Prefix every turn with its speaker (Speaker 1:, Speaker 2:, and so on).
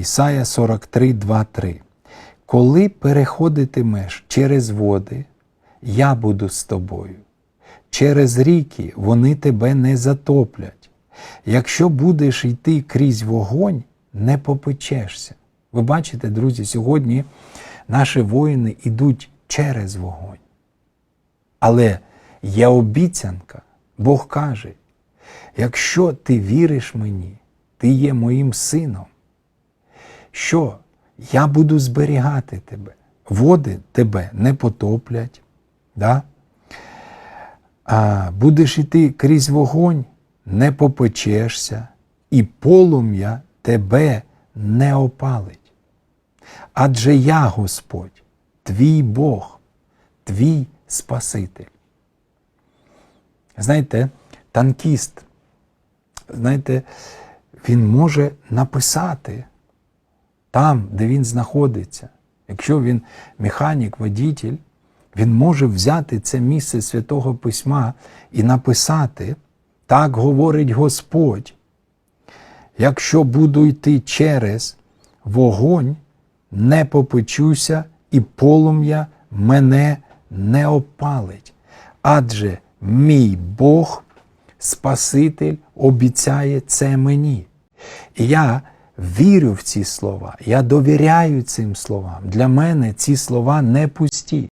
Speaker 1: Ісая 43, 2, 3. Коли переходитимеш через води, я буду з тобою. Через ріки вони тебе не затоплять. Якщо будеш йти крізь вогонь, не попечешся. Ви бачите, друзі, сьогодні наші воїни йдуть через вогонь. Але є обіцянка, Бог каже: якщо ти віриш мені, ти є моїм сином, що я буду зберігати тебе, води тебе не потоплять, да? а будеш іти крізь вогонь, не попечешся, і полум'я тебе не опалить. Адже я Господь, твій Бог, твій Спаситель. Знаєте, танкіст, знаєте, він може написати там, де він знаходиться. Якщо він механік, водитель, він може взяти це місце Святого Письма і написати, так говорить Господь. Якщо буду йти через вогонь, не попечуся, і полум'я мене не опалить. Адже мій Бог, Спаситель, обіцяє це мені. І я вірю в ці слова, я довіряю цим словам. Для мене ці слова не пусті.